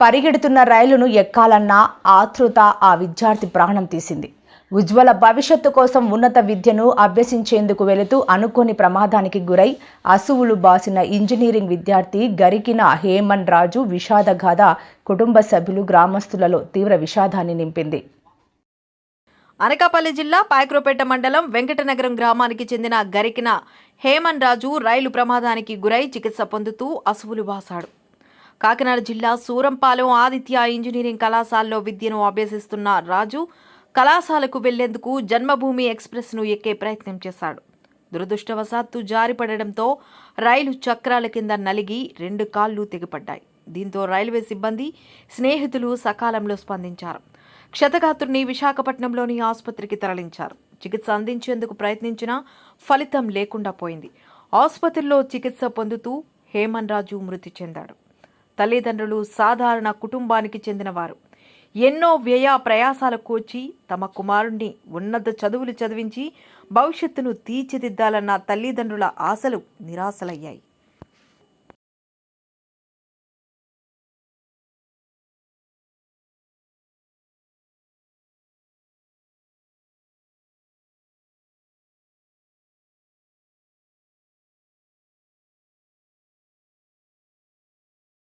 పరిగెడుతున్న రైలును ఎక్కాలన్న ఆతృత ఆ విద్యార్థి ప్రాణం తీసింది. ఉజ్వల భవిష్యత్తు కోసం ఉన్నత విద్యను అభ్యసించేందుకు వెళుతూ అనుకోని ప్రమాదానికి గురై అసువులు బాసిన ఇంజనీరింగ్ విద్యార్థి గరికిన హేమన్ రాజు విషాదగాథ కుటుంబ సభ్యులు గ్రామస్తులలో తీవ్ర విషాదాన్ని నింపింది. అనకాపల్లి జిల్లా పాయక్రోపేట మండలం వెంకటనగరం గ్రామానికి చెందిన గరికిన హేమన్ రాజు రైలు ప్రమాదానికి గురై చికిత్స పొందుతూ అసువులు బాసాడు కాకినాడ జిల్లా సూరంపాలెం ఆదిత్య ఇంజనీరింగ్ కళాశాలలో విద్యను అభ్యసిస్తున్న రాజు కళాశాలకు వెళ్ళేందుకు జన్మభూమి ఎక్స్ప్రెస్ను ఎక్కే ప్రయత్నం చేశాడు. దురదృష్టవశాత్తు జారిపడడంతో రైలు చక్రాల కింద నలిగి రెండు కాళ్ళు తెగిపడ్డాయి. దీంతో రైల్వే సిబ్బంది స్నేహితులు సకాలంలో స్పందించారు. క్షతగాత్రుని విశాఖపట్నంలోని ఆసుపత్రికి తరలించారు. చికిత్స అందించేందుకు ప్రయత్నించినా ఫలితం లేకుండా పోయింది. ఆసుపత్రిలో చికిత్స పొందుతూ హేమన్ రాజు మృతి చెందాడు. తల్లిదండ్రులు సాధారణ కుటుంబానికి చెందినవారు. ఎన్నో వ్యయ ప్రయాసాల కోచి తమ కుమారుణ్ణి ఉన్నత చదువులు చదివించి భవిష్యత్తును తీర్చిదిద్దాలన్న తల్లిదండ్రుల ఆశలు నిరాశలయ్యాయి.